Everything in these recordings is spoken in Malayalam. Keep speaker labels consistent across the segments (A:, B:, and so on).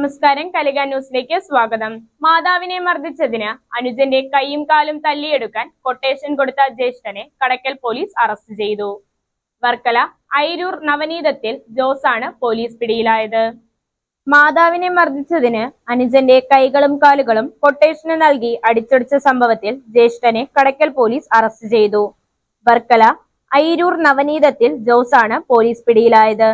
A: നമസ്കാരം. കലിക ന്യൂസിലേക്ക് സ്വാഗതം. മാതാവിനെ മർദ്ദിച്ചതിന് അനുജന്റെ കൈയും കാലും തല്ലിയെടുക്കാൻ കൊട്ടേഷൻ കൊടുത്ത ജ്യേഷ്ഠനെ കടക്കൽ പോലീസ് അറസ്റ്റ് ചെയ്തു. വർക്കല ഐരൂർ നവനീതത്തിൽ ജോസാണ് പോലീസ് പിടിയിലായത്. മാതാവിനെ മർദ്ദിച്ചതിന് അനുജന്റെ കൈകളും കാലുകളും കൊട്ടേഷന് നൽകി അടിച്ചൊടിച്ച സംഭവത്തിൽ ജ്യേഷ്ഠനെ കടക്കൽ പോലീസ് അറസ്റ്റ് ചെയ്തു. വർക്കല ഐരൂർ നവനീതത്തിൽ ജോസാണ് പോലീസ് പിടിയിലായത്.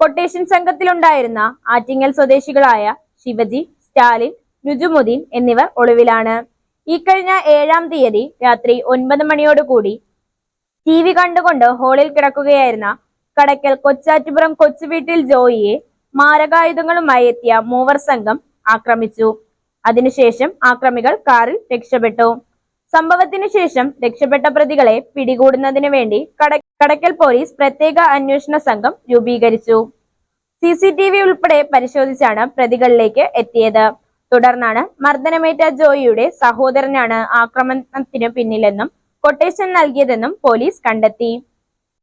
A: കൊട്ടേഷൻ സംഘത്തിലുണ്ടായിരുന്ന ആറ്റിങ്ങൽ സ്വദേശികളായ ശിവജി സ്റ്റാലിൻ നുജുമുദ്ദീൻ എന്നിവർ ഒളിവിലാണ്. ഈ കഴിഞ്ഞ ഏഴാം തീയതി രാത്രി ഒൻപത് മണിയോടുകൂടി ടി വി കണ്ടുകൊണ്ട് ഹാളിൽ കിടക്കുകയായിരുന്ന കടക്കൽ കൊച്ചാറ്റുപുറം കൊച്ചുവീട്ടിൽ ജോയിയെ മാരകായുധങ്ങളുമായി എത്തിയ മൂവർ സംഘം ആക്രമിച്ചു. അതിനുശേഷം ആക്രമികൾ കാറിൽ രക്ഷപ്പെട്ടു. സംഭവത്തിനു ശേഷം രക്ഷപ്പെട്ട പ്രതികളെ പിടികൂടുന്നതിന് വേണ്ടി കട കടക്കൽ പോലീസ് പ്രത്യേക അന്വേഷണ സംഘം രൂപീകരിച്ചു. സി സി ടി വി ഉൾപ്പെടെ പരിശോധിച്ചാണ് പ്രതികളിലേക്ക് എത്തിയത്. തുടർന്നാണ് മർദ്ദനമേറ്റ ജോയിയുടെ സഹോദരനാണ് ആക്രമണത്തിന് പിന്നിലെന്നും കൊട്ടേഷൻ നൽകിയതെന്നും പോലീസ് കണ്ടെത്തി.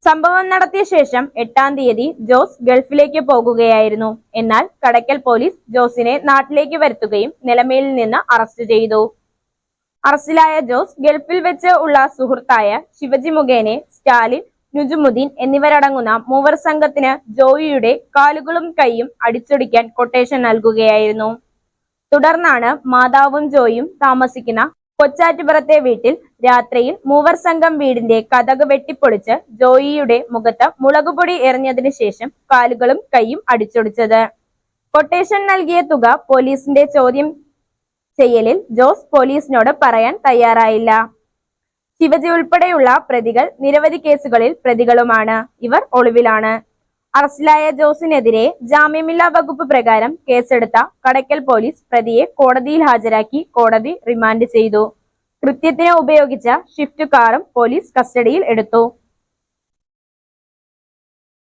A: സംഭവം നടത്തിയ ശേഷം എട്ടാം തീയതി ജോസ് ഗൾഫിലേക്ക് പോകുകയായിരുന്നു. എന്നാൽ കടക്കൽ പോലീസ് ജോസിനെ നാട്ടിലേക്ക് വരുത്തുകയും നിലമേലിൽ നിന്ന് അറസ്റ്റ് ചെയ്തു. അറസ്റ്റിലായ ജോസ് ഗൾഫിൽ വെച്ച് ഉള്ള സുഹൃത്തായ ശിവജി മുഖേനെ സ്റ്റാലിൻ നുജുമുദ്ദീൻ എന്നിവരടങ്ങുന്ന മൂവർ സംഘത്തിന് ജോയിയുടെ കാലുകളും കൈയും അടിച്ചൊടിക്കാൻ കൊട്ടേഷൻ നൽകുകയായിരുന്നു. തുടർന്നാണ് മാതാവും ജോയും താമസിക്കുന്ന കൊച്ചാറ്റുപുറത്തെ വീട്ടിൽ രാത്രിയിൽ മൂവർ സംഘം വീടിന്റെ കഥക് വെട്ടിപ്പൊളിച്ച് ജോയിയുടെ മുഖത്ത് മുളകുപൊടി എറിഞ്ഞതിനു ശേഷം കാലുകളും കൈയും അടിച്ചൊടിച്ചത്. കൊട്ടേഷൻ നൽകിയ തുക പോലീസിന്റെ ചോദ്യം ചെയ്യലിൽ ജോസ് പോലീസിനോട് പറയാൻ തയ്യാറായില്ല. ശിവജി ഉൾപ്പെടെയുള്ള പ്രതികൾ നിരവധി കേസുകളിൽ പ്രതികളുമാണ്. ഇവർ ഒളിവിലാണ്. അറസ്റ്റിലായ ജോസിനെതിരെ ജാമ്യമില്ലാ വകുപ്പ് പ്രകാരം കേസെടുത്ത കടയ്ക്കൽ പോലീസ് പ്രതിയെ കോടതിയിൽ ഹാജരാക്കി കോടതി റിമാൻഡ് ചെയ്തു. കൃത്യത്തിന് ഉപയോഗിച്ച ഷിഫ്റ്റ് കാറും പോലീസ് കസ്റ്റഡിയിൽ എടുത്തു.